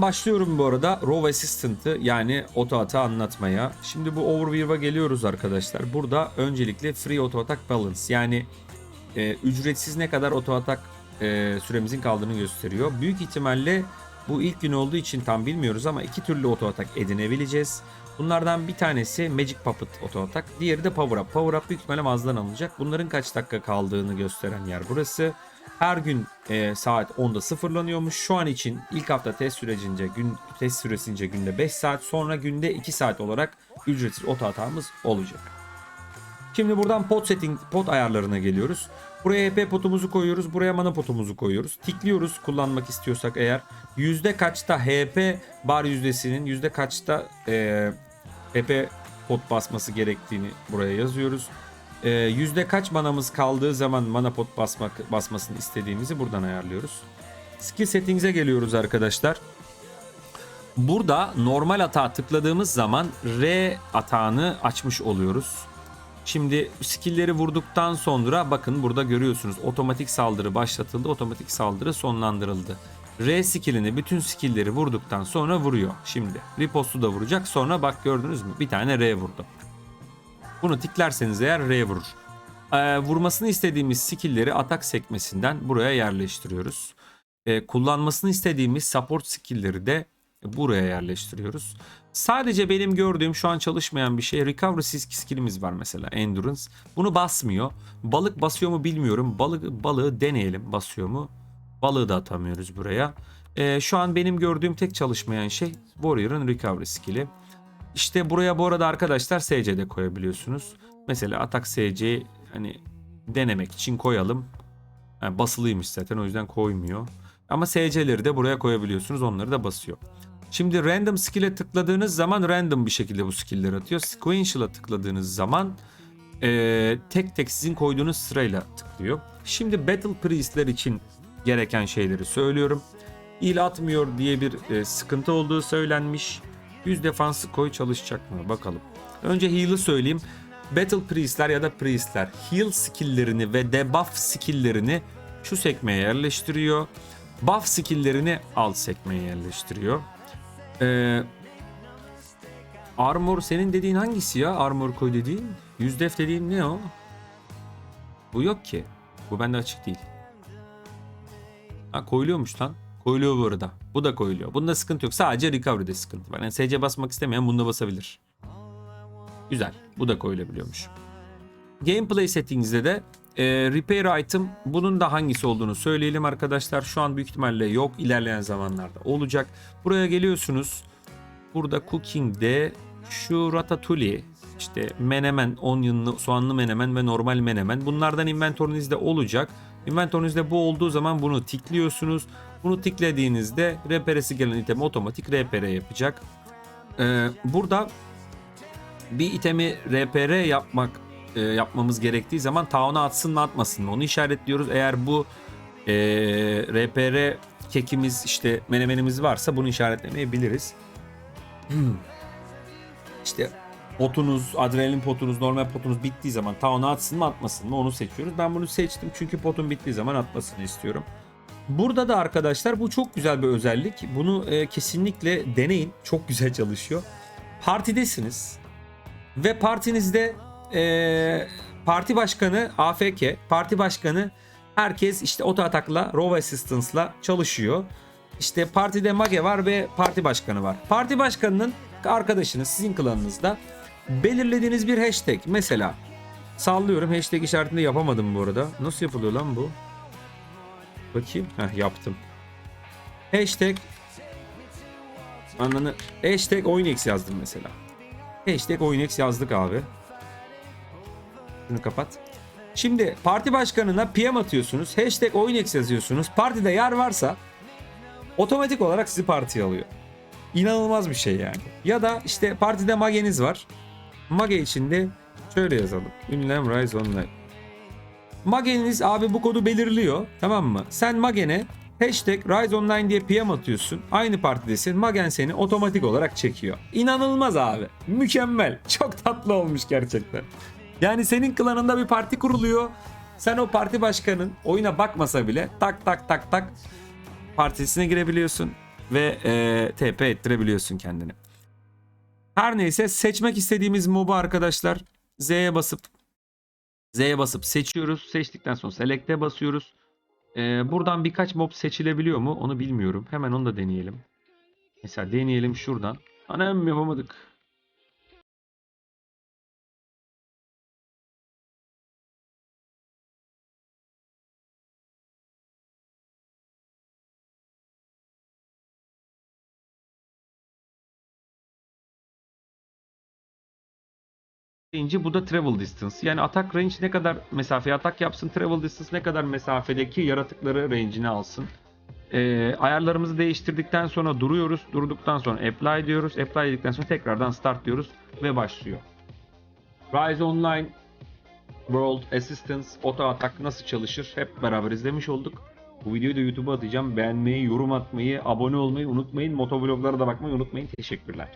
Başlıyorum bu arada Row Assistant'ı yani oto ata anlatmaya. Şimdi bu overview'a geliyoruz arkadaşlar. Burada öncelikle Free Auto Attack Balance yani e, ücretsiz ne kadar oto atak e, süremizin kaldığını gösteriyor. Büyük ihtimalle bu ilk gün olduğu için tam bilmiyoruz ama iki türlü oto atak edinebileceğiz. Bunlardan bir tanesi Magic Puppet oto atak, diğeri de Power Up. Power Up büyük ihtimalle mağazadan alınacak. Bunların kaç dakika kaldığını gösteren yer burası. Her gün e, saat 10'da sıfırlanıyormuş. Şu an için ilk hafta test sürecince gün test süresince günde 5 saat sonra günde 2 saat olarak ücretsiz oto olacak. Şimdi buradan pot setting pot ayarlarına geliyoruz. Buraya HP potumuzu koyuyoruz. Buraya mana potumuzu koyuyoruz. Tikliyoruz kullanmak istiyorsak eğer. Yüzde kaçta HP bar yüzdesinin yüzde kaçta e, HP pot basması gerektiğini buraya yazıyoruz. E, yüzde kaç manamız kaldığı zaman mana pot basmak basmasını istediğimizi buradan ayarlıyoruz. Skill settings'e geliyoruz arkadaşlar. Burada normal atağa tıkladığımız zaman R atağını açmış oluyoruz. Şimdi skill'leri vurduktan sonra bakın burada görüyorsunuz otomatik saldırı başlatıldı, otomatik saldırı sonlandırıldı. R skill'ini bütün skill'leri vurduktan sonra vuruyor. Şimdi ripostu da vuracak. Sonra bak gördünüz mü? Bir tane R vurdu. Bunu tiklerseniz eğer R vurur. Ee, vurmasını istediğimiz skill'leri atak sekmesinden buraya yerleştiriyoruz. Ee, kullanmasını istediğimiz support skill'leri de buraya yerleştiriyoruz. Sadece benim gördüğüm şu an çalışmayan bir şey recovery skill'imiz var mesela endurance. Bunu basmıyor. Balık basıyor mu bilmiyorum. Balık balığı deneyelim basıyor mu? Balığı da atamıyoruz buraya. Ee, şu an benim gördüğüm tek çalışmayan şey Warrior'ın recovery skill'i. İşte buraya bu arada arkadaşlar SC de koyabiliyorsunuz. Mesela atak SC hani denemek için koyalım. Yani basılıymış zaten o yüzden koymuyor. Ama SC'leri de buraya koyabiliyorsunuz. Onları da basıyor. Şimdi random skill'e tıkladığınız zaman random bir şekilde bu skill'leri atıyor. Sequential'a tıkladığınız zaman eee, tek tek sizin koyduğunuz sırayla tıklıyor. Şimdi Battle Priest'ler için gereken şeyleri söylüyorum. İl atmıyor diye bir e, sıkıntı olduğu söylenmiş. 100 defansı koy çalışacak mı bakalım. Önce heal'ı söyleyeyim. Battle Priest'ler ya da Priest'ler heal skill'lerini ve debuff skill'lerini şu sekmeye yerleştiriyor. Buff skill'lerini alt sekmeye yerleştiriyor. Ee, armor senin dediğin hangisi ya? Armor koy dediğin. Yüz def dediğin ne o? Bu yok ki. Bu bende açık değil. Ha koyuluyormuş lan. Koyuluyor bu arada. Bu da koyuluyor. Bunda sıkıntı yok. Sadece recovery'de sıkıntı var. Yani SC basmak istemeyen bunda basabilir. Güzel. Bu da koyulabiliyormuş. Gameplay settings'de de e, repair item bunun da hangisi olduğunu söyleyelim arkadaşlar. Şu an büyük ihtimalle yok. İlerleyen zamanlarda olacak. Buraya geliyorsunuz. Burada cooking'de şu ratatouille işte menemen, onion, soğanlı menemen ve normal menemen. Bunlardan inventörünüzde olacak. Inventörünüzde bu olduğu zaman bunu tikliyorsunuz. Bunu tiklediğinizde reperesi gelen item otomatik repere yapacak. Ee, burada bir itemi RPR yapmak e, yapmamız gerektiği zaman tauna atsın mı atmasın mı onu işaretliyoruz. Eğer bu e, RPR kekimiz işte menemenimiz varsa bunu işaretlemeyebiliriz. işte potunuz, adrenalin potunuz, normal potunuz bittiği zaman tauna atsın mı atmasın mı onu seçiyoruz. Ben bunu seçtim çünkü potun bittiği zaman atmasını istiyorum. Burada da arkadaşlar bu çok güzel bir özellik. Bunu e, kesinlikle deneyin. Çok güzel çalışıyor. Partidesiniz ve partinizde e, parti başkanı AFK, parti başkanı herkes işte oto atakla, Row Assistance'la çalışıyor. İşte partide Mage var ve parti başkanı var. Parti başkanının arkadaşınız sizin klanınızda belirlediğiniz bir hashtag mesela sallıyorum hashtag işaretinde yapamadım bu arada. Nasıl yapılıyor lan bu? Bakayım. Heh yaptım. Hashtag Ananı hashtag oyunex yazdım mesela. Hashtag oyunex yazdık abi. Şunu kapat. Şimdi parti başkanına PM atıyorsunuz. Hashtag oyunex yazıyorsunuz. Partide yer varsa otomatik olarak sizi partiye alıyor. İnanılmaz bir şey yani. Ya da işte partide mageniz var. Mage içinde şöyle yazalım. Ünlem Rise Online. Mageniniz abi bu kodu belirliyor. Tamam mı? Sen Magen'e hashtag Rise Online diye PM atıyorsun. Aynı partidesin. Magen seni otomatik olarak çekiyor. İnanılmaz abi. Mükemmel. Çok tatlı olmuş gerçekten. Yani senin klanında bir parti kuruluyor. Sen o parti başkanın oyuna bakmasa bile tak tak tak tak partisine girebiliyorsun. ve e, TP ettirebiliyorsun kendini. Her neyse seçmek istediğimiz mob'u arkadaşlar Z'ye basıp Z'ye basıp seçiyoruz. Seçtikten sonra select'e basıyoruz. Ee, buradan birkaç mob seçilebiliyor mu onu bilmiyorum. Hemen onu da deneyelim. Mesela deneyelim şuradan. Anam yapamadık. Deyince bu da travel distance. Yani atak range ne kadar mesafeye atak yapsın, travel distance ne kadar mesafedeki yaratıkları range'ini alsın. Ee, ayarlarımızı değiştirdikten sonra duruyoruz. Durduktan sonra apply diyoruz. Apply dedikten sonra tekrardan start diyoruz ve başlıyor. Rise Online World Assistance Auto Atak nasıl çalışır hep beraber izlemiş olduk. Bu videoyu da YouTube'a atacağım. Beğenmeyi, yorum atmayı, abone olmayı unutmayın. Motovloglara da bakmayı unutmayın. Teşekkürler.